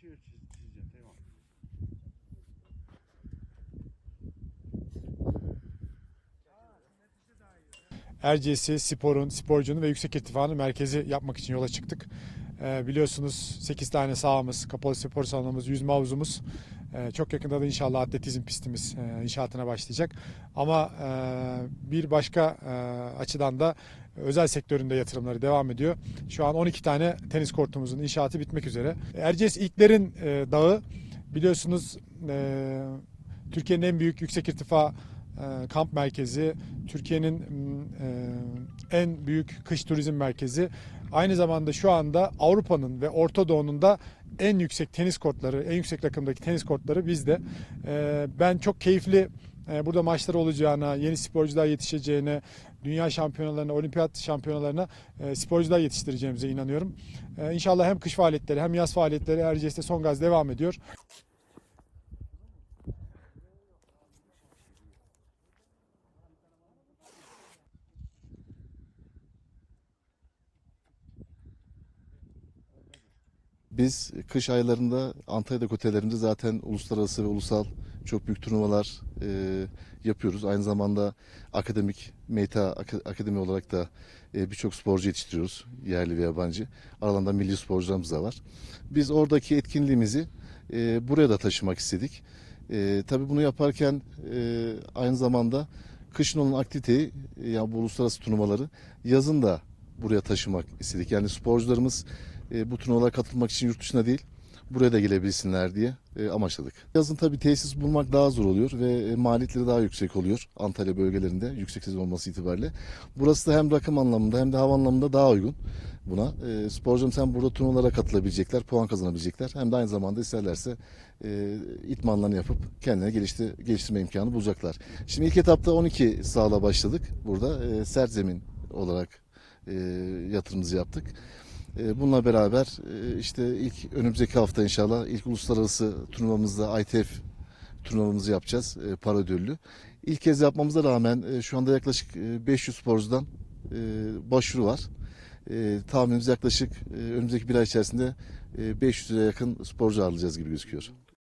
şehir çiz, çizeceğim tamam. Erciyes'i sporun, sporcunun ve yüksek irtifanın merkezi yapmak için yola çıktık. Ee, biliyorsunuz 8 tane sahamız, kapalı spor salonumuz, yüzme havuzumuz. Ee, çok yakında da inşallah atletizm pistimiz e, inşaatına başlayacak. Ama e, bir başka e, açıdan da özel sektöründe yatırımları devam ediyor. Şu an 12 tane tenis kortumuzun inşaatı bitmek üzere. Erciyes İlklerin e, Dağı biliyorsunuz e, Türkiye'nin en büyük yüksek irtifa e, kamp merkezi, Türkiye'nin e, en büyük kış turizm merkezi. Aynı zamanda şu anda Avrupa'nın ve Orta Doğu'nun da en yüksek tenis kortları, en yüksek rakımdaki tenis kortları bizde. E, ben çok keyifli burada maçlar olacağına, yeni sporcular yetişeceğine, dünya şampiyonalarına, olimpiyat şampiyonalarına e, sporcular yetiştireceğimize inanıyorum. E, İnşallah hem kış faaliyetleri hem yaz faaliyetleri Erciyes'te son gaz devam ediyor. Biz kış aylarında Antalya'da otellerinde zaten uluslararası ve ulusal çok büyük turnuvalar e, yapıyoruz. Aynı zamanda akademik, META ak- akademi olarak da e, birçok sporcu yetiştiriyoruz. Yerli ve yabancı. Aralarında milli sporcularımız da var. Biz oradaki etkinliğimizi e, buraya da taşımak istedik. E, tabii bunu yaparken e, aynı zamanda kışın olan aktiviteyi, e, yani bu uluslararası turnuvaları yazın da buraya taşımak istedik. Yani sporcularımız e, bu turnuvalara katılmak için yurt dışına değil, buraya da gelebilsinler diye e, amaçladık. Yazın tabii tesis bulmak daha zor oluyor ve e, maliyetleri daha yüksek oluyor Antalya bölgelerinde yüksek sezon olması itibariyle. Burası da hem rakım anlamında hem de hava anlamında daha uygun buna. E, sporcularımız hem burada turnuvalara katılabilecekler, puan kazanabilecekler hem de aynı zamanda isterlerse e, itmanlarını yapıp kendine gelişti, geliştirme imkanı bulacaklar. Şimdi ilk etapta 12 sahada başladık burada. E, sert zemin olarak e, yatırımımızı yaptık. E, Bununla beraber e, işte ilk önümüzdeki hafta inşallah ilk uluslararası turnuvamızda ITF turnuvamızı yapacağız e, para ödüllü. İlk kez yapmamıza rağmen e, şu anda yaklaşık e, 500 sporcudan başvuru var. Tahminimiz yaklaşık önümüzdeki bir ay içerisinde e, 500'e yakın sporcu ağırlayacağız gibi gözüküyor.